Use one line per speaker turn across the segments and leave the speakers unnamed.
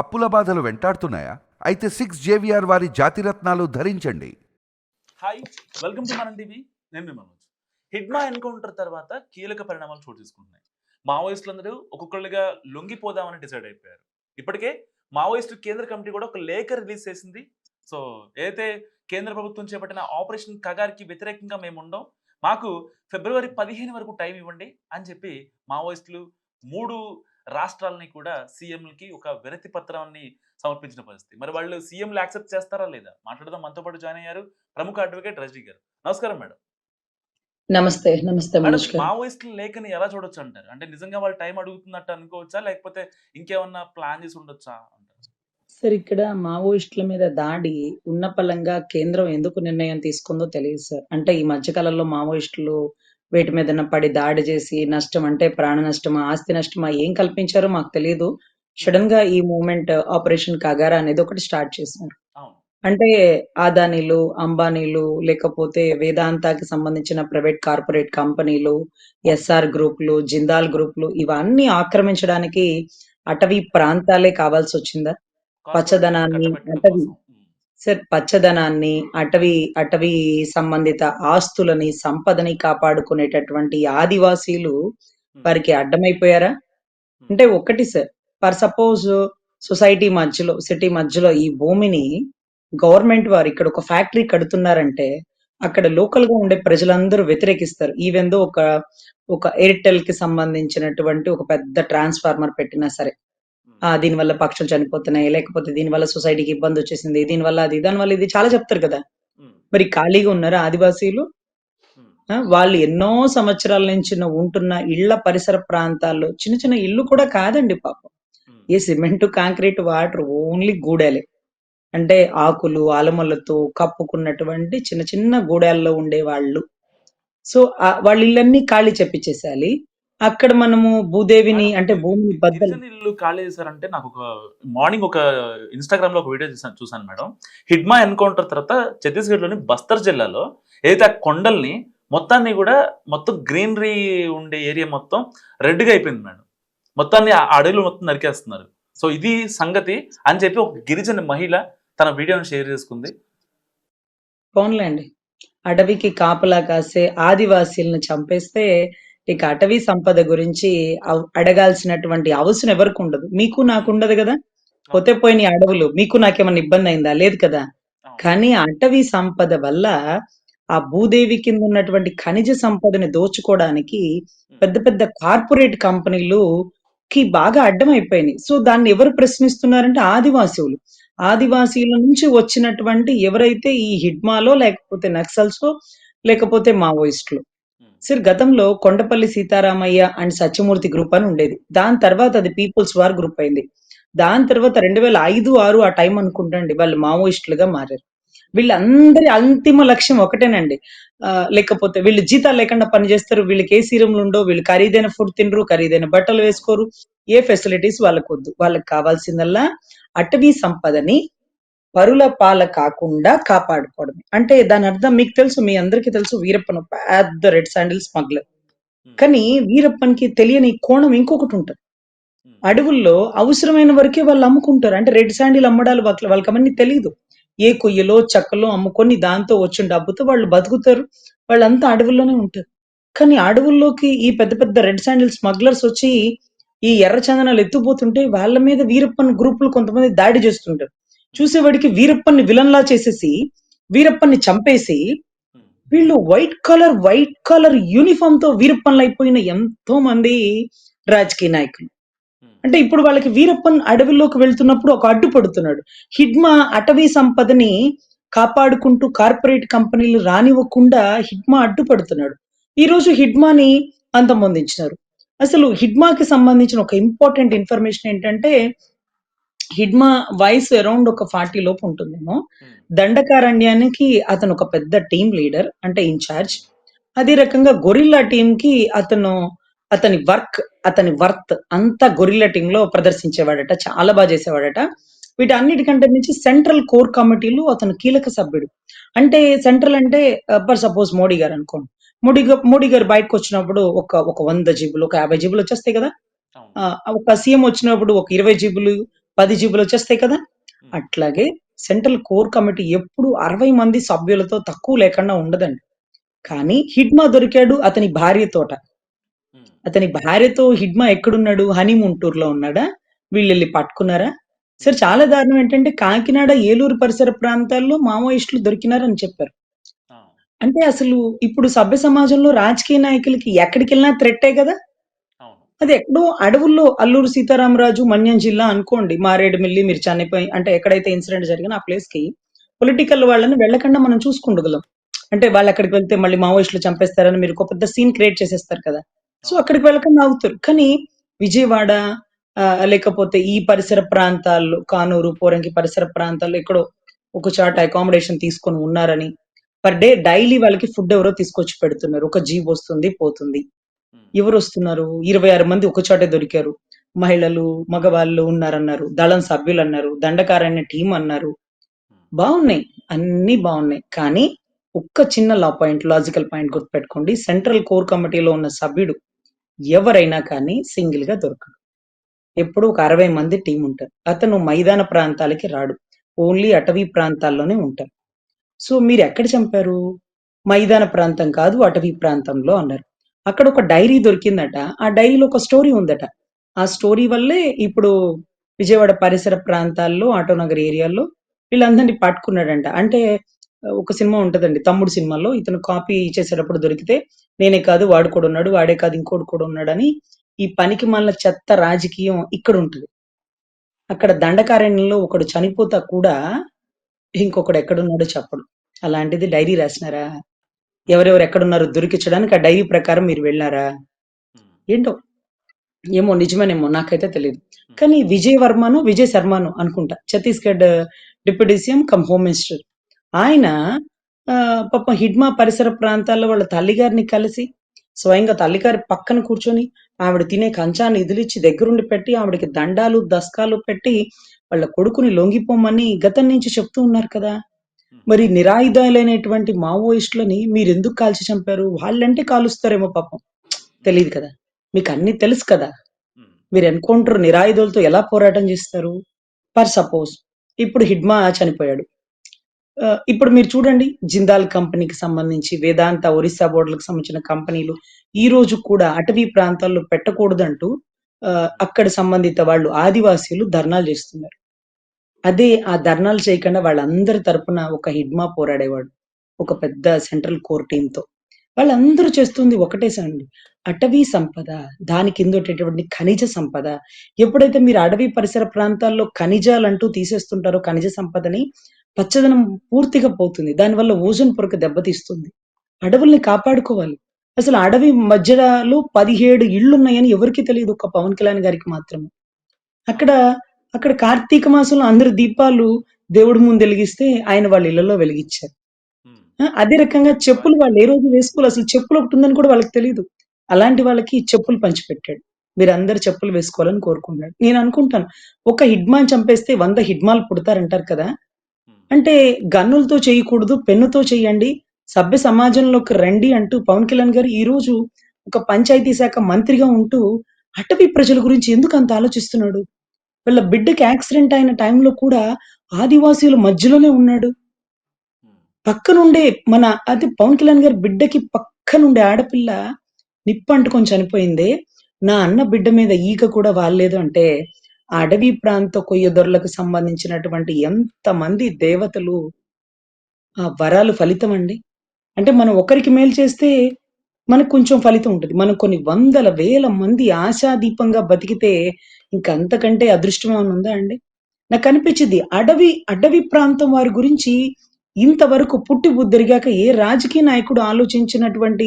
అప్పుల బాధలు వెంటాడుతున్నాయా? అయితే సిక్స్ జేవిఆర్ వారి జాతిరత్నాలు ధరించండి.
Hi welcome to Manam TV నేను మీ మనోజ్. హిడ్మా ఎన్కౌంటర్ తర్వాత కీలక పరిణామాలు చోటు చేసుకుంటున్నాయి. మావోయిస్టులందరూ ఒక్కొక్కళ్ళుగా లొంగిపోదామని డిసైడ్ అయిపోయారు. ఇప్పటికే మావోయిస్టు కేంద్ర కమిటీ కూడా ఒక లేఖ రిలీజ్ చేసింది. సో ఏదైతే కేంద్ర ప్రభుత్వం చేపట్టిన ఆపరేషన్ కగార్కి వ్యతిరేకంగా మేము ఉండం మాకు ఫిబ్రవరి పదిహేను వరకు టైం ఇవ్వండి అని చెప్పి మావోయిస్టులు మూడు రాష్ట్రాలని కూడా సీఎంలకి ఒక వినతి పత్రాన్ని సమర్పించిన పరిస్థితి. మరి వాళ్ళు సీఎంలు యాక్సెప్ట్ చేస్తారా లేదా? మాట్లాడదాం. మనతో పాటు జాయిన్ అయ్యారు ప్రముఖ అడ్వకేట్ రజనీ గారు. నమస్కారం మేడం.
నమస్తే నమస్తే
మావోయిస్టుల లేఖని ఎలా చూడొచ్చు అంటారు? అంటే నిజంగా వాళ్ళు టైం అడుగుతున్నట్టు అనుకోవచ్చా? లేకపోతే ఇంకేమన్నా ప్లాన్ చేసి ఉండొచ్చా
సార్ ఇక్కడ మావోయిస్టుల మీద దాడి ఉన్న పలంగా కేంద్రం ఎందుకు నిర్ణయం తీసుకుందో తెలియదు సార్. అంటే ఈ మధ్య కాలంలో మావోయిస్టులు వీటి మీద పడి దాడి చేసి నష్టం అంటే ప్రాణ నష్టమా ఆస్తి నష్టమా ఏం కల్పించారో మాకు తెలియదు సడన్గా ఈ మూమెంట్ ఆపరేషన్ కగారా అనేది ఒకటి స్టార్ట్ చేశారు. అంటే ఆదానీలు అంబానీలు లేకపోతే వేదాంతాకి సంబంధించిన ప్రైవేట్ కార్పొరేట్ కంపెనీలు ఎస్ఆర్ గ్రూపులు జిందాల్ గ్రూపులు ఇవన్నీ ఆక్రమించడానికి అటవీ ప్రాంతాలే కావాల్సి వచ్చిందా? పచ్చదనాన్ని, అటవీ. సార్ పచ్చదనాన్ని అటవీ అటవీ సంబంధిత ఆస్తులని సంపదని కాపాడుకునేటటువంటి ఆదివాసీలు వారికి అడ్డమైపోయారా? అంటే ఒకటి సార్ ఫర్ సపోజ్ సొసైటీ మధ్యలో సిటీ మధ్యలో ఈ భూమిని గవర్నమెంట్ వారు ఇక్కడ ఒక ఫ్యాక్టరీ కడుతున్నారంటే అక్కడ లోకల్గా ఉండే ప్రజలందరూ వ్యతిరేకిస్తారు. ఈవెన్ దో ఒక ఒక ఎయిర్టెల్కి సంబంధించినటువంటి ఒక పెద్ద ట్రాన్స్ఫార్మర్ పెట్టినా సరే. దీనివల్ల పక్షులు చనిపోతున్నాయి లేకపోతే దీనివల్ల సొసైటీకి ఇబ్బంది వచ్చేసింది దీనివల్ల అది దానివల్ల ఇది చాలా చెప్తారు కదా. మరి ఖాళీగా ఉన్నారా ఆదివాసీలు? వాళ్ళు ఎన్నో సంవత్సరాల నుంచి ఉంటున్న ఇళ్ళ పరిసర ప్రాంతాల్లో చిన్న చిన్న ఇల్లు కూడా కాదండి పాపం. ఏ సిమెంట్ కాంక్రీట్ వాటర్ ఓన్లీ గూడాలే. అంటే ఆకులు ఆలమలతో కప్పుకున్నటువంటి చిన్న చిన్న గూడాల్లో ఉండే వాళ్ళు సో వాళ్ళ ఇళ్ళన్నీ ఖాళీ చెప్పించేసేయాలి అక్కడ మనము భూదేవిని అంటే భూమిని బద్దలు
ఇల్లు ఖాళీ చేశారంటే నాకు ఒక మార్నింగ్ ఒక ఇన్స్టాగ్రామ్లో ఒక వీడియో చూసాను చూసాను మేడం. హిడ్మా ఎన్కౌంటర్ తర్వాత ఛత్తీస్గఢ్లోని బస్తర్ జిల్లాలో ఏదైతే ఆ కొండల్ని మొత్తాన్ని కూడా మొత్తం గ్రీనరీ ఉండే ఏరియా మొత్తం రెడ్గా అయిపోయింది మేడం. మొత్తాన్ని ఆ అడవులు మొత్తం నరికేస్తున్నారు. సో ఇది సంగతి అని చెప్పి ఒక గిరిజన మహిళ తన వీడియోని షేర్ చేసుకుంది.
పోన్లేండి అడవికి కాపలా కాసే ఆదివాసీలను చంపేస్తే ఇక అటవీ సంపద గురించి అడగాల్సినటువంటి అవసరం ఎవరికి ఉండదు. మీకు నాకు ఉండదు కదా? పోతే పోయిన అడవులు మీకు నాకేమన్నా ఇబ్బంది అయిందా? లేదు కదా? కానీ అటవీ సంపద వల్ల ఆ భూదేవి కింద ఉన్నటువంటి ఖనిజ సంపదని దోచుకోవడానికి పెద్ద పెద్ద కార్పొరేట్ కంపెనీలు కి బాగా అడ్డం అయిపోయినాయి సో దాన్ని ఎవరు ప్రశ్నిస్తున్నారంటే ఆదివాసీలు ఆదివాసీల నుంచి వచ్చినటువంటి ఎవరైతే ఈ హిడ్మాలో లేకపోతే నక్సల్స్ లేకపోతే మావోయిస్టులు. సార్ గతంలో కొండపల్లి సీతారామయ్య అండ్ సత్యమూర్తి గ్రూప్ అని ఉండేది. దాని తర్వాత అది పీపుల్స్ వార్ గ్రూప్ అయింది. దాని తర్వాత రెండు వేల ఐదు ఆరు ఆ టైం అనుకుంటండి వాళ్ళు మావోయిస్టులుగా మారారు. వీళ్ళందరి అంతిమ లక్ష్యం ఒకటేనండి. ఆ, లేకపోతే వీళ్ళు జీతాలు లేకుండా పనిచేస్తారు. వీళ్ళకి ఏ సీరంలు ఉండో వీళ్ళు ఖరీదైన ఫుడ్ తినరు ఖరీదైన బట్టలు వేసుకోరు. ఏ ఫెసిలిటీస్ వాళ్ళకు వద్దు వాళ్ళకి కావాల్సిందల్లా అటవీ సంపదని పరుల పాల కాకుండా కాపాడుకోవడం అంటే దాని అర్థం మీకు తెలుసు మీ అందరికీ తెలుసు వీరప్పన్ పెద్ద రెడ్ శాండిల్ స్మగ్లర్ కానీ వీరప్పన్కి తెలియని కోణం ఇంకొకటి ఉంటుంది. అడవుల్లో అవసరమైన వరకే వాళ్ళు అమ్ముకుంటారు. అంటే రెడ్ శాండిల్ అమ్మడాలు వాళ్ళకి వాళ్ళకి అవన్నీ తెలియదు ఏ కొయ్యలో చక్కలో అమ్ముకొని దాంతో వచ్చిన డబ్బుతో వాళ్ళు బతుకుతారు. వాళ్ళంతా అడవుల్లోనే ఉంటారు. కానీ అడవుల్లోకి ఈ పెద్ద పెద్ద రెడ్ శాండిల్ స్మగ్లర్స్ వచ్చి ఈ ఎర్ర చందనాలు ఎత్తుపోతుంటే వాళ్ళ మీద వీరప్పన్ గ్రూపులు కొంతమంది దాడి చేస్తుంటారు. చూసేవాడికి వీరప్పన్ని విలన్ లా చేసేసి వీరప్పన్ని చంపేసి వీళ్ళు వైట్ కలర్ వైట్ కలర్ యూనిఫామ్తో వీరప్పన్లు అయిపోయిన ఎంతో మంది రాజకీయ నాయకులు. అంటే ఇప్పుడు వాళ్ళకి వీరప్పన్ అడవిలోకి వెళ్తున్నప్పుడు ఒక అడ్డు పడుతున్నాడు. హిడ్మా అటవీ సంపదని కాపాడుకుంటూ కార్పొరేట్ కంపెనీలు రానివ్వకుండా హిడ్మా అడ్డుపడుతున్నాడు ఈ రోజు హిడ్మాని అంతమొందించినారు. అసలు హిడ్మాకి సంబంధించిన ఒక ఇంపార్టెంట్ ఇన్ఫర్మేషన్ ఏంటంటే హిడ్మా వయసు అరౌండ్ ఒక ఫార్టీ లోపు ఉంటుందేమో. దండకారణ్యానికి అతను ఒక పెద్ద టీం లీడర్ అంటే ఇన్ఛార్జ్ అదే రకంగా గొరిల్లా టీం కి అతను అతని వర్క్ అతని వర్త్ అంతా గొరిల్లా టీమ్లో ప్రదర్శించేవాడట చాలా బాగా చేసేవాడట. వీటన్నిటికంటే నుంచి సెంట్రల్ కోర్ కమిటీలో అతను కీలక సభ్యుడు. అంటే సెంట్రల్ అంటే ఫర్ సపోజ్ మోడీ గారు అనుకోండి. మోడీ గారు మోడీ గారు బయటకు వచ్చినప్పుడు ఒక ఒక వంద జీబులు ఒక యాభై జీబులు వచ్చేస్తాయి కదా? ఒక సీఎం వచ్చినప్పుడు ఒక ఇరవై జీబులు పది జీబులు వచ్చేస్తాయి కదా? అట్లాగే సెంట్రల్ కోర్ కమిటీ ఎప్పుడు అరవై మంది సభ్యులతో తక్కువ లేకుండా ఉండదండి. కానీ హిడ్మా దొరికాడు అతని భార్యతోట అతని భార్యతో హిడ్మా ఎక్కడున్నాడు? హనీమూన్ టూర్లో ఉన్నాడా? వీళ్ళు వెళ్ళి పట్టుకున్నారా? సరే చాలా దారుణం ఏంటంటే కాకినాడ ఏలూరు పరిసర ప్రాంతాల్లో మావోయిస్టులు దొరికినారని చెప్పారు. అంటే అసలు ఇప్పుడు సభ్య సమాజంలో రాజకీయ నాయకులకి ఎక్కడికి వెళ్ళినా థ్రెట్టే కదా? అది ఎక్కడో అడవుల్లో అల్లూరు సీతారామరాజు మన్యం జిల్లా అనుకోండి. మారేడుమిల్లి మీరు చనిపోయి అంటే ఎక్కడైతే ఇన్సిడెంట్ జరిగిన ఆ ప్లేస్కి పొలిటికల్ వాళ్ళని వెళ్ళకుండా మనం చూసుకుండగలం. అంటే వాళ్ళు అక్కడికి వెళ్తే మళ్ళీ మావోయిస్టులు చంపేస్తారని మీరు ఒక పెద్ద సీన్ క్రియేట్ చేసేస్తారు కదా. సో అక్కడికి వెళ్ళకుండా ఆగుతారు కానీ విజయవాడ ఆ, లేకపోతే ఈ పరిసర ప్రాంతాల్లో కానూరు పోరంకి పరిసర ప్రాంతాల్లో ఎక్కడో ఒక చోట అకామిడేషన్ తీసుకొని ఉన్నారని పర్ డే డైలీ వాళ్ళకి ఫుడ్ ఎవరో తీసుకొచ్చి పెడుతున్నారు. ఒక జీవ్ వస్తుంది పోతుంది. ఎవరు వస్తున్నారు ఇరవై ఆరు మంది ఒక చోటే దొరికారు. మహిళలు మగవాళ్ళు ఉన్నారన్నారు. దళం సభ్యులు అన్నారు దండకారణ్య టీం అన్నారు. బాగున్నాయి అన్ని బాగున్నాయి కానీ ఒక్క చిన్న లా పాయింట్ లాజికల్ పాయింట్ గుర్తుపెట్టుకోండి. సెంట్రల్ కోర్ కమిటీలో ఉన్న సభ్యుడు ఎవరైనా కానీ సింగిల్గా దొరకడు. ఎప్పుడు ఒక అరవై మంది టీం ఉంటారు. అతను మైదాన ప్రాంతాలకి రాడు. ఓన్లీ అటవీ ప్రాంతాల్లోనే ఉంటారు. సో మీరు ఎక్కడ చంపారు? మైదాన ప్రాంతం కాదు అటవీ ప్రాంతంలో అన్నారు. అక్కడ ఒక డైరీ దొరికిందట. ఆ డైరీలో ఒక స్టోరీ ఉందట. ఆ స్టోరీ వల్లే ఇప్పుడు విజయవాడ పరిసర ప్రాంతాల్లో ఆటోనగర్ ఏరియాల్లో వీళ్ళందరినీ పట్టుకున్నాడంట. అంటే ఒక సినిమా ఉంటదండి తమ్ముడు సినిమాలో. ఇతను కాపీ చేసేటప్పుడు దొరికితే నేనే కాదు వాడు కూడా ఉన్నాడు వాడే కాదు ఇంకోటి కూడా ఉన్నాడని ఈ పనికి మళ్ళీ చెత్త రాజకీయం ఇక్కడ ఉంటుంది. అక్కడ దండకారణ్యంలో ఒకడు చనిపోతా కూడా ఇంకొకడు ఎక్కడున్నాడో చెప్పడు. అలాంటిది డైరీ రాసినారా? ఎవరెవరు ఎక్కడున్నారో దొరికించడానికి ఆ డైరీ ప్రకారం మీరు వెళ్ళారా? ఏంటో? ఏమో నిజమేనేమో నాకైతే తెలియదు కానీ విజయ్ వర్మను విజయ్ శర్మను అనుకుంటా. Chhattisgarh deputy CM cum home minister. ఆయన పాపం హిడ్మా పరిసర ప్రాంతాల్లో వాళ్ళ తల్లిగారిని కలిసి స్వయంగా తల్లిగారి పక్కన కూర్చొని ఆవిడ తినే కంచాన్ని ఇదిలిచ్చి దగ్గరుండి పెట్టి ఆవిడకి దండాలు దస్కాలు పెట్టి వాళ్ళ కొడుకుని లొంగిపోమని గతం నుంచి చెప్తూ ఉన్నారు కదా. మరి నిరాయుధాలైనటువంటి మావోయిస్టులని మీరు ఎందుకు కాల్చి చంపారు? వాళ్ళంటే కాలుస్తారేమో పాపం. తెలియదు కదా. మీకు అన్ని తెలుసు కదా. మీరు ఎన్కౌంటర్ నిరాయుధులతో ఎలా పోరాటం చేస్తారు? ఫర్ సపోజ్ ఇప్పుడు హిడ్మా చనిపోయాడు. ఇప్పుడు మీరు చూడండి జిందాల్ కంపెనీకి సంబంధించి వేదాంత ఒరిస్సా బోర్డులకు సంబంధించిన కంపెనీలు ఈ రోజు కూడా అటవీ ప్రాంతాల్లో పెట్టకూడదంటూ అక్కడ సంబంధిత వాళ్ళు ఆదివాసీలు ధర్నాలు చేస్తున్నారు. అదే ఆ ధర్నాలు చేయకుండా వాళ్ళందరి తరపున ఒక హిడ్మా పోరాడేవాడు. ఒక పెద్ద సెంట్రల్ కోర్ టీంతో వాళ్ళందరూ చేస్తుంది ఒకటే సండి అటవీ సంపద దాని కింద ఉండేటటువంటి ఖనిజ సంపద. ఎప్పుడైతే మీరు అడవి పరిసర ప్రాంతాల్లో ఖనిజాలు అంటూ తీసేస్తుంటారో ఖనిజ సంపదని పచ్చదనం పూర్తిగా పోతుంది. దానివల్ల ఓజోన్ పొరకు దెబ్బతీస్తుంది. అడవుల్ని కాపాడుకోవాలి. అసలు అడవి మధ్యలో పదిహేడు ఇళ్ళు ఉన్నాయని ఎవరికి తెలియదు. ఒక పవన్ కళ్యాణ్ గారికి మాత్రమే. అక్కడ అక్కడ కార్తీక మాసంలో అందరు దీపాలు దేవుడి ముందు వెలిగిస్తే ఆయన వాళ్ళ ఇళ్ళలో వెలిగించారు. అదే రకంగా చెప్పులు వాళ్ళు ఏ రోజు వేసుకోవాలి? అసలు చెప్పులు ఒకటి ఉందని కూడా వాళ్ళకి తెలియదు అలాంటి వాళ్ళకి చెప్పులు పంచిపెట్టాడు. మీరు అందరు చెప్పులు వేసుకోవాలని కోరుకుంటున్నాడు. నేను అనుకుంటాను ఒక హిడ్మాన్ చంపేస్తే వంద హిడ్మాలు పుడతారంటారు కదా? అంటే గన్నులతో చేయకూడదు పెన్నుతో చేయండి. సభ్య సమాజంలోకి రండి అంటూ పవన్ కళ్యాణ్ గారు ఈ రోజు ఒక పంచాయతీ శాఖ మంత్రిగా ఉంటూ అటవీ ప్రజల గురించి ఎందుకు అంత ఆలోచిస్తున్నాడు? వీళ్ళ బిడ్డకి యాక్సిడెంట్ అయిన టైంలో కూడా ఆదివాసీల మధ్యలోనే ఉన్నాడు. పక్కనుండే మన అది పవన్ కళ్యాణ్ గారి బిడ్డకి పక్కనుండే ఆడపిల్ల నిప్పు అంటుకొని చనిపోయిందే. నా అన్న బిడ్డ మీద ఈక కూడా వాలేదు అంటే ఆ అడవి ప్రాంత కొయ్యదొరలకు సంబంధించినటువంటి ఎంతమంది దేవతలు ఆ వరాలు ఫలితం అండి? అంటే మనం ఒకరికి మేలు చేస్తే మనకు కొంచెం ఫలితం ఉంటుంది. మనం కొన్ని వందల వేల మంది ఆశాదీపంగా బతికితే ఇంకంతకంటే అదృష్టం ఏమైనా ఉందా అండి? నాకు అనిపించింది అడవి అడవి ప్రాంతం వారి గురించి ఇంతవరకు పుట్టి బుద్ధరిగాక ఏ రాజకీయ నాయకుడు ఆలోచించినటువంటి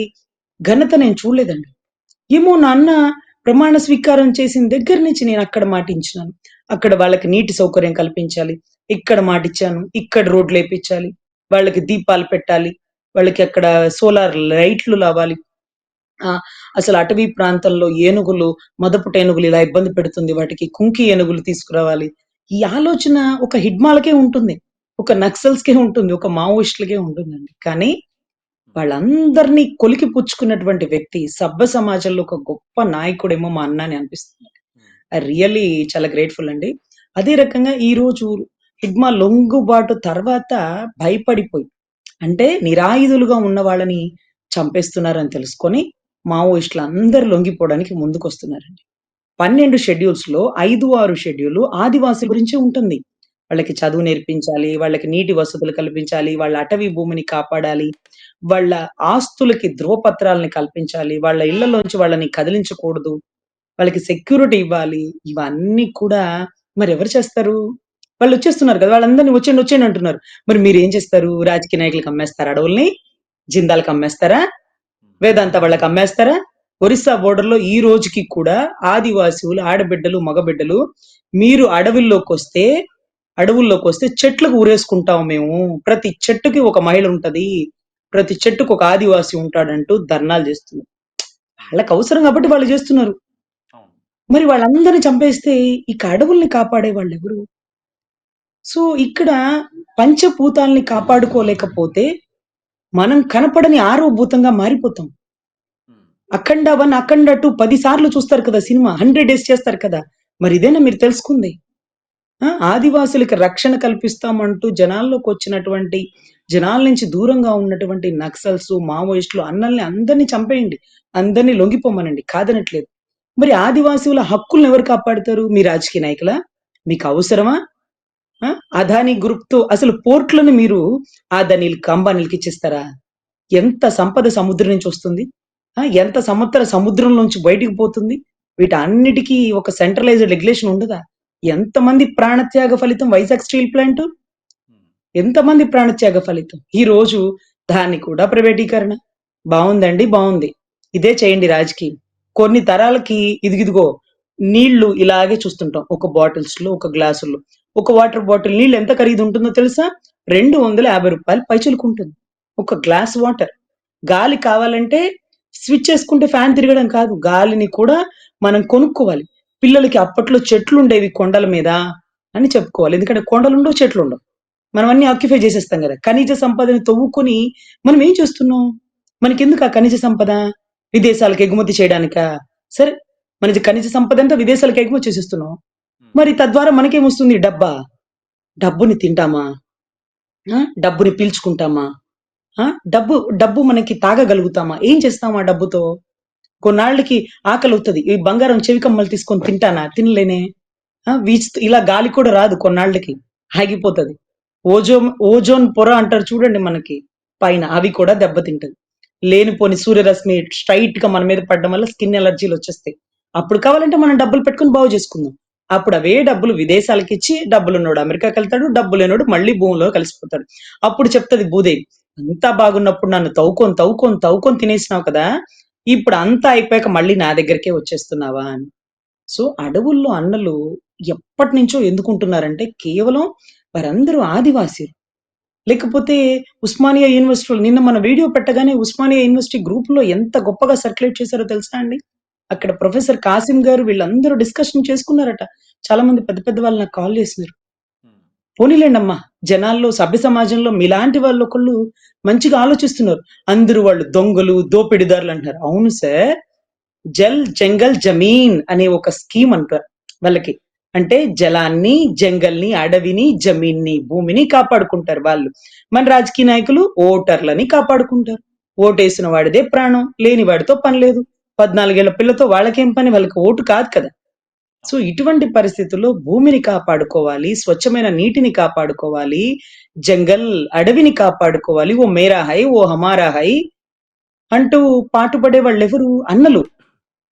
ఘనత నేను చూడలేదండి. ఏమో నాన్న ప్రమాణ స్వీకారం చేసిన దగ్గర నుంచి నేను అక్కడ మాటించినాను. అక్కడ వాళ్ళకి నీటి సౌకర్యం కల్పించాలి ఇక్కడ మాటిచ్చాను ఇక్కడ రోడ్లు వేపించాలి వాళ్ళకి దీపాలు పెట్టాలి వాళ్ళకి అక్కడ సోలార్ లైట్లు లావాలి. ఆ అసలు అటవీ ప్రాంతంలో ఏనుగులు మదపుట ఏనుగులు ఇలా ఇబ్బంది పెడుతుంది. వాటికి కుంకి ఏనుగులు తీసుకురావాలి. ఈ ఆలోచన ఒక హిడ్మాలకే ఉంటుంది. ఒక నక్సల్స్ కే ఉంటుంది. ఒక మావోయిస్టులకే ఉంటుందండి. కానీ వాళ్ళందరినీ కొలికి పుచ్చుకున్నటువంటి వ్యక్తి సభ్య సమాజంలో ఒక గొప్ప నాయకుడేమో మా అన్న అని అనిపిస్తుంది. ఐ రియల్లీ చాలా గ్రేట్ఫుల్ అండి. అదే రకంగా ఈ రోజు హిడ్మా లొంగుబాటు తర్వాత భయపడిపోయి అంటే నిరాయుధులుగా ఉన్న వాళ్ళని చంపేస్తున్నారని తెలుసుకొని మావోయిస్టులు అందరు లొంగిపోవడానికి ముందుకొస్తున్నారండి. పన్నెండు షెడ్యూల్స్లో ఐదు ఆరు షెడ్యూల్ ఆదివాసి గురించి ఉంటుంది. వాళ్ళకి చదువు నేర్పించాలి వాళ్ళకి నీటి వసతులు కల్పించాలి వాళ్ళ అటవీ భూమిని కాపాడాలి వాళ్ళ ఆస్తులకి ధ్రువపత్రాలని కల్పించాలి వాళ్ళ ఇళ్ళలోంచి వాళ్ళని కదిలించకూడదు వాళ్ళకి సెక్యూరిటీ ఇవ్వాలి ఇవన్నీ కూడా మరి ఎవరు చేస్తారు? వాళ్ళు వచ్చేస్తున్నారు కదా వాళ్ళందరినీ వచ్చేయండి వచ్చేయండి అంటున్నారు. మరి మీరు ఏం చేస్తారు? రాజకీయ నాయకులకు అమ్మేస్తారా అడవుల్ని? జిందాలకు అమ్మేస్తారా? వేదాంత వాళ్ళకి అమ్మేస్తారా? ఒరిస్సా బోర్డర్లో ఈ రోజుకి కూడా ఆదివాసీలు ఆడబిడ్డలు మగబిడ్డలు మీరు అడవుల్లోకి వస్తే అడవుల్లోకి వస్తే చెట్లకు ఊరేసుకుంటాం మేము. ప్రతి చెట్టుకి ఒక మహిళ ఉంటది. ప్రతి చెట్టుకు ఒక ఆదివాసి ఉంటాడంటూ ధర్నాలు చేస్తున్నారు. వాళ్ళకి అవసరం కాబట్టి వాళ్ళు చేస్తున్నారు. మరి వాళ్ళందరిని చంపేస్తే ఇక అడవుల్ని కాపాడే వాళ్ళు ఎవరు? సో ఇక్కడ పంచభూతాల్ని కాపాడుకోలేకపోతే మనం కనపడని ఆరో భూతంగా మారిపోతాం.
ఉమ్.
అఖండ వన్ అఖండ టూ పది సార్లు చూస్తారు కదా సినిమా హండ్రెడ్ డేస్ చేస్తారు కదా. మరి ఇదేనా మీరు తెలుసుకుంది? ఆ, ఆదివాసులకి రక్షణ కల్పిస్తామంటూ జనాల్లోకి వచ్చినటువంటి జనాల నుంచి దూరంగా ఉన్నటువంటి నక్సల్స్ మావోయిస్టులు అన్నల్ని అందరినీ చంపేయండి. అందరినీ లొంగిపోమనండి. కాదనట్లేదు. మరి ఆదివాసుల హక్కులను ఎవరు కాపాడుతారు? మీ రాజకీయ నాయకులా? మీకు అవసరమా? అదాని గ్రూప్తో అసలు పోర్ట్లను మీరు అదానీలకి అంబానీలకి ఇచ్చిస్తారా? ఎంత సంపద సముద్రం నుంచి వస్తుంది? ఎంత సముద్ర సముద్రంలోంచి బయటికి పోతుంది? వీటన్నిటికీ ఒక సెంట్రలైజ్డ్ రెగ్యులేషన్ ఉండదా? ఎంతమంది ప్రాణత్యాగ ఫలితం వైజాగ్ స్టీల్ ప్లాంట్? ఎంతమంది ప్రాణత్యాగ ఫలితం? ఈ రోజు దాన్ని కూడా ప్రైవేటీకరణ. బాగుందండి బాగుంది ఇదే చేయండి రాజకీయం. కొన్ని తరాలకి ఇదిగిదిగో నీళ్ళు ఇలాగే చూస్తుంటాం. ఒక బాటిల్స్లో ఒక గ్లాసుల్లో. ఒక వాటర్ బాటిల్ నీళ్ళు ఎంత ఖరీదు ఉంటుందో తెలుసా? రెండు వందల యాభై రూపాయలు పైచులుకుంటుంది ఒక గ్లాస్ వాటర్. గాలి కావాలంటే స్విచ్ చేసుకుంటే ఫ్యాన్ తిరగడం కాదు. గాలిని కూడా మనం కొనుక్కోవాలి. పిల్లలకి అప్పట్లో చెట్లు ఉండేవి కొండల మీద అని చెప్పుకోవాలి. ఎందుకంటే కొండలు ఉండవు చెట్లు ఉండవు మనం అన్ని ఆక్యుపై చేసేస్తాం కదా. ఖనిజ సంపదని తవ్వుకొని మనం ఏం చేస్తున్నాం? మనకెందుకు ఆ ఖనిజ సంపద? విదేశాలకు ఎగుమతి చేయడానికా? సరే మన ఖనిజ సంపద అంతా విదేశాలకు ఎగుమతి చేసేస్తున్నాం. మరి తద్వారా మనకేమొస్తుంది డబ్బా? డబ్బుని తింటామా? ఆ? డబ్బుని పీల్చుకుంటామా? ఆ? డబ్బు డబ్బు మనకి తాగగలుగుతామా? ఏం చేస్తామా డబ్బుతో? కొన్నాళ్ళకి ఆకలి అవుతుంది ఈ బంగారం చెవి కమ్మలు తీసుకొని తింటానా? తినలేనే? ఆ? వీచ్ ఇలా గాలి కూడా రాదు కొన్నాళ్ళకి. ఆగిపోతుంది. ఓజోన్ ఓజోన్ పొర అంటారు చూడండి మనకి. పైన అవి కూడా దెబ్బతింటది. లేనిపోని సూర్యరశ్మి స్ట్రైట్గా మన మీద పడడం వల్ల స్కిన్ ఎలర్జీలు వచ్చేస్తాయి అప్పుడు కావాలంటే మనం డబ్బులు పెట్టుకుని బాగు చేసుకుందాం. అప్పుడు అవే డబ్బులు విదేశాలకు ఇచ్చి డబ్బులు ఉన్నాడు అమెరికాకి వెళ్తాడు డబ్బు లేనోడు మళ్ళీ భూమిలో కలిసిపోతాడు. అప్పుడు చెప్తది భూదేవి అంతా బాగున్నప్పుడు నన్ను తవ్వుకొని తవ్వుకొని తవ్వుకొని తినేసినావు కదా ఇప్పుడు అంతా అయిపోయాక మళ్ళీ నా దగ్గరికే వచ్చేస్తున్నావా? అని. సో అడవుల్లో అన్నలు ఎప్పటి నుంచో ఎందుకుంటున్నారంటే కేవలం వారందరూ ఆదివాసీలు. లేకపోతే ఉస్మానియా యూనివర్సిటీలో నిన్న మన వీడియో పెట్టగానే ఉస్మానియా యూనివర్సిటీ గ్రూప్లో ఎంత గొప్పగా సర్క్యులేట్ చేశారో తెలుసా అండి? అక్కడ ప్రొఫెసర్ కాసిం గారు వీళ్ళందరూ డిస్కషన్ చేసుకున్నారట. చాలా మంది పెద్ద పెద్ద వాళ్ళు నాకు కాల్ చేసినారు. పోనీలేండి అమ్మా జనాల్లో సభ్య సమాజంలో మీలాంటి వాళ్ళు ఒకళ్ళు మంచిగా ఆలోచిస్తున్నారు. అందరూ వాళ్ళు దొంగలు దోపిడిదారులు అంటారు అవును సార్ జల్ జంగల్ జమీన్ అనే ఒక స్కీమ్ అంటారు వాళ్ళకి. అంటే జలాన్ని జంగల్ని అడవిని జమీన్ని భూమిని కాపాడుకుంటారు వాళ్ళు. మన రాజకీయ నాయకులు ఓటర్లని కాపాడుకుంటారు. ఓటేసిన వాడిదే ప్రాణం లేని వాడితో పని లేదు. పద్నాలుగేళ్ళ పిల్లతో వాళ్ళకేం పని? వాళ్ళకి ఓటు కాదు కదా. సో ఇటువంటి పరిస్థితుల్లో భూమిని కాపాడుకోవాలి స్వచ్ఛమైన నీటిని కాపాడుకోవాలి జంగల్ అడవిని కాపాడుకోవాలి ఓ మేరా హై ఓ హమారా హై అంటూ పాటుపడే వాళ్ళు ఎవరు అన్నలు.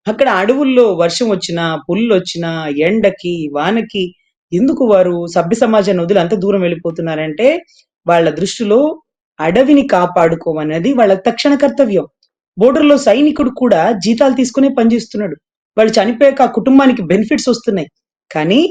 అక్కడ అడవుల్లో వర్షం వచ్చినా పుల్లు వచ్చినా ఎండకి వానకి ఎందుకు వారు సభ్య సమాజాన్ని వదిలి అంత దూరం వెళ్ళిపోతున్నారంటే వాళ్ళ దృష్టిలో అడవిని కాపాడుకోమన్నది వాళ్ళ తక్షణ కర్తవ్యం. బోర్డర్లో సైనికుడు కూడా జీతాలు తీసుకునే పనిచేస్తున్నాడు వాళ్ళు చనిపోయాక ఆ కుటుంబానికి బెనిఫిట్స్ వస్తున్నాయి. కానీ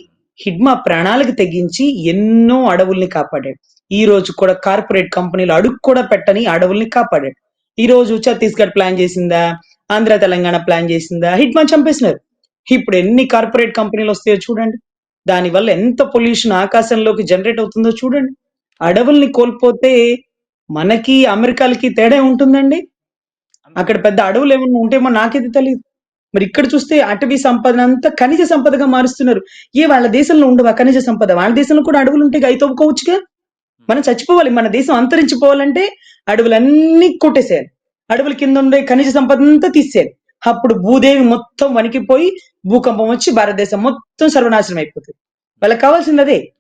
హిడ్మా ప్రాణాలకు తెగించి ఎన్నో అడవుల్ని కాపాడాడు. ఈ రోజు కూడా కార్పొరేట్ కంపెనీలు అడుగు కూడా పెట్టని అడవుల్ని కాపాడాడు. ఈ రోజు ఛత్తీస్గఢ్ ప్లాన్ చేసిందా? ఆంధ్ర తెలంగాణ ప్లాన్ చేసిందా? హిట్మా చంపేసినారు. ఇప్పుడు ఎన్ని కార్పొరేట్ కంపెనీలు వస్తాయో చూడండి. దానివల్ల ఎంత పొల్యూషన్ ఆకాశంలోకి జనరేట్ అవుతుందో చూడండి. అడవుల్ని కోల్పోతే మనకి అమెరికాలకి తేడా ఉంటుందండి. అక్కడ పెద్ద అడవులు ఏమన్నా ఉంటేమో నాకేది తెలియదు మరి ఇక్కడ చూస్తే అటవీ సంపద అంతా ఖనిజ సంపదగా మారుస్తున్నారు. ఏ వాళ్ళ దేశంలో ఉండవా ఖనిజ సంపద? వాళ్ళ దేశంలో కూడా అడవులు ఉంటే గై తవ్వుకోవచ్చుగా? మనం చచ్చిపోవాలి మన దేశం అంతరించిపోవాలంటే అడవులన్నీ కొట్టేసేయాలి. అడవుల కింద ఉండే ఖనిజ సంపద అంతా తీసేయాలి. అప్పుడు భూదేవి మొత్తం వణికిపోయి భూకంపం వచ్చి భారతదేశం మొత్తం సర్వనాశనం అయిపోతుంది. వాళ్ళకి కావాల్సింది అదే.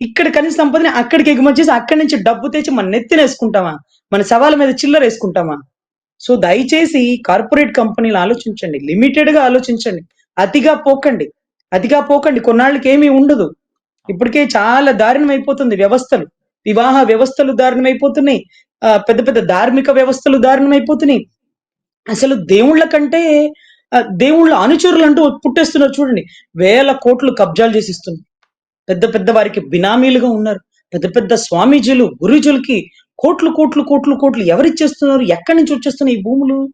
ఇక్కడ ఖనిజ సంపదని అక్కడికి ఎగుమతి చేసి అక్కడి నుంచి డబ్బు తెచ్చి మన నెత్తిన వేసుకుంటామా? మన సవాల మీద చిల్లర వేసుకుంటామా? సో దయచేసి కార్పొరేట్ కంపెనీలు ఆలోచించండి లిమిటెడ్గా ఆలోచించండి అతిగా పోకండి అతిగా పోకండి కొన్నాళ్ళకి ఏమీ ఉండదు. ఇప్పటికే చాలా దారుణం అయిపోతుంది వ్యవస్థలు వివాహ వ్యవస్థలు దారుణం అయిపోతున్నాయి పెద్ద పెద్ద ధార్మిక వ్యవస్థలు దారుణం అయిపోతున్నాయి. అసలు దేవుళ్ళ కంటే దేవుళ్ళ అనుచరులు అంటూ పుట్టేస్తున్నారు చూడండి వేల కోట్లు కబ్జాలు చేసిస్తున్నారు. పెద్ద పెద్ద వారికి బినామీలుగా ఉన్నారు పెద్ద పెద్ద స్వామీజీలు గురుజులకి కోట్లు కోట్లు కోట్లు కోట్లు ఎవరిచ్చేస్తున్నారు? ఎక్కడి నుంచి వచ్చేస్తున్నాయి ఈ భూములు?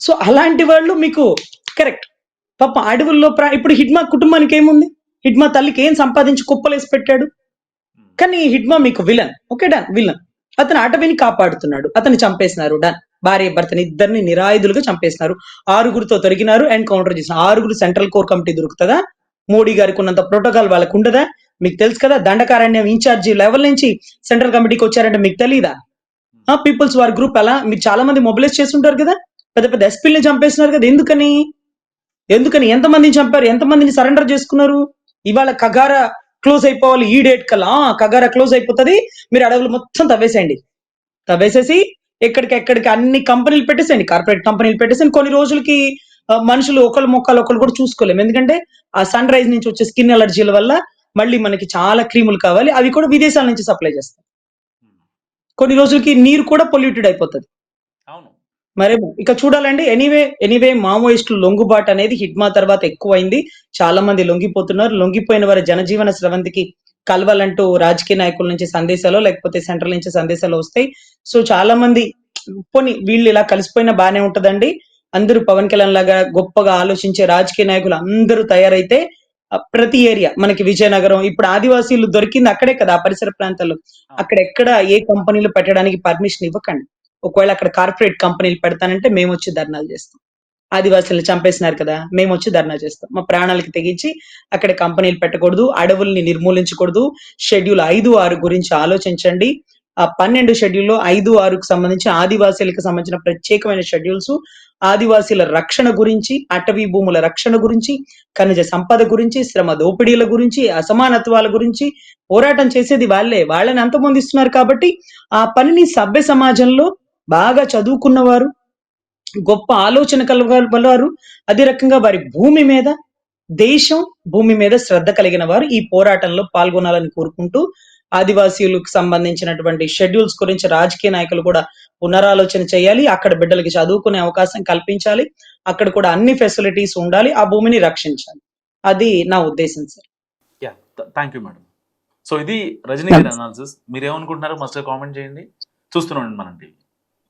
సో అలాంటి వాళ్ళు మీకు కరెక్ట్ పాప అడవుల్లో ప్రా- ఇప్పుడు హిడ్మా కుటుంబానికి ఏముంది? హిడ్మా తల్లికి ఏం సంపాదించి కుప్పలేసి పెట్టాడు? కానీ హిడ్మా మీకు విలన్ ఓకే డన్ విలన్ అతను అటవిని కాపాడుతున్నాడు. అతన్ని చంపేసినారు. డన్ భార్య భర్తని ఇద్దరిని నిరాయుధులుగా చంపేసినారు. ఆరుగురితో తొరిగినారు. ఎన్కౌంటర్ చేసిన ఆరుగురు సెంట్రల్ కోర్ కమిటీ దొరుకుతుందా? మోడీ గారికి ఉన్నంత ప్రోటోకాల్ వాళ్ళకు ఉండదా? మీకు తెలుసు కదా దండకారణ్యం ఇన్ఛార్జి లెవెల్ నుంచి సెంట్రల్ కమిటీకి వచ్చారంటే మీకు తెలియదా పీపుల్స్ వార్ గ్రూప్ అలా మీరు చాలా మంది మొబిలైజ్ చేస్తుంటారు కదా పెద్ద పెద్ద ఎస్పీని చంపేస్తున్నారు కదా ఎందుకని? ఎందుకని? ఎంతమందిని చంపారు? ఎంతమందిని సరెండర్ చేసుకున్నారు? ఇవాళ కగారా క్లోజ్ అయిపోవాలి ఈ డేట్ కల్లా. కగారా క్లోజ్ అయిపోతుంది. మీరు అడవులు మొత్తం తవ్వేసేయండి. తవ్వేసేసి ఎక్కడికెక్కడికి అన్ని కంపెనీలు పెట్టేసేయండి. కార్పొరేట్ కంపెనీలు పెట్టేసేయండి. కొన్ని రోజులకి మనుషులు ఒకళ్ళు మొక్కలు ఒకళ్ళు కూడా చూసుకోలేము. ఎందుకంటే ఆ సన్ రైజ్ నుంచి వచ్చే స్కిన్ అలర్జీల వల్ల మళ్ళీ మనకి చాలా క్రీములు కావాలి. అవి కూడా విదేశాల నుంచి సప్లై చేస్తాం కొన్ని రోజులకి నీరు కూడా పొల్యూటెడ్ అయిపోతుంది.
అవును.
మరేమో ఇక చూడాలండి. ఎనీవే ఎనీవే మావోయిస్టులు లొంగుబాటు అనేది హిడ్మా తర్వాత ఎక్కువైంది. చాలా మంది లొంగిపోతున్నారు. లొంగిపోయిన వారి జనజీవన స్రవంతికి కలవాలంటూ రాజకీయ నాయకుల నుంచి సందేశాలు లేకపోతే సెంట్రల్ నుంచి సందేశాలు వస్తాయి. సో చాలా మంది పోనీ వీళ్ళు ఇలా కలిసిపోయినా బానే ఉంటదండి. అందరూ పవన్ కళ్యాణ్ లాగా గొప్పగా ఆలోచించే రాజకీయ నాయకులు అందరూ తయారైతే ప్రతి ఏరియా మనకి విజయనగరం ఇప్పుడు ఆదివాసీలు దొరికింది అక్కడే కదా ఆ పరిసర ప్రాంతాల్లో. అక్కడెక్కడ ఏ కంపెనీలు పెట్టడానికి పర్మిషన్ ఇవ్వకండి. ఒకవేళ అక్కడ కార్పొరేట్ కంపెనీలు పెడతానంటే మేము వచ్చి ధర్నాలు చేస్తాం. ఆదివాసుల్ని చంపేసినారు కదా మేము వచ్చి ధర్నా చేస్తాం. మా ప్రాణాలకి తెగించి అక్కడ కంపెనీలు పెట్టకూడదు అడవుల్ని నిర్మూలించకూడదు. షెడ్యూల్ ఐదు ఆరు గురించి ఆలోచించండి. ఆ పన్నెండు షెడ్యూల్లో ఐదు ఆరుకు సంబంధించి ఆదివాసీలకు సంబంధించిన ప్రత్యేకమైన షెడ్యూల్స్ ఆదివాసీల రక్షణ గురించి అటవీ భూముల రక్షణ గురించి ఖనిజ సంపద గురించి శ్రమ దోపిడీల గురించి అసమానత్వాల గురించి పోరాటం చేసేది వాళ్ళే. వాళ్ళని అంతమొందిస్తున్నారు కాబట్టి ఆ పనిని సభ్య సమాజంలో బాగా చదువుకున్నవారు గొప్ప ఆలోచన కలవారు అదే రకంగా వారి భూమి మీద దేశం భూమి మీద శ్రద్ధ కలిగిన వారు ఈ పోరాటంలో పాల్గొనాలని కోరుకుంటూ ఆదివాసీలకు సంబంధించినటువంటి షెడ్యూల్స్ గురించి రాజకీయ నాయకులు కూడా పునరాలోచన చేయాలి అక్కడ బిడ్డలకి చదువుకునే అవకాశం కల్పించాలి అక్కడ కూడా అన్ని ఫెసిలిటీస్ ఉండాలి ఆ భూమిని రక్షించాలి. అది నా ఉద్దేశం sir
ya thank you madam so ఇది రజనీ గారి అనాలిసిస్ మీరు ఏమనుకుంటున్నారో మస్ట్ కామెంట్ చేయండి. చూస్తున్నాం మనం టీవీ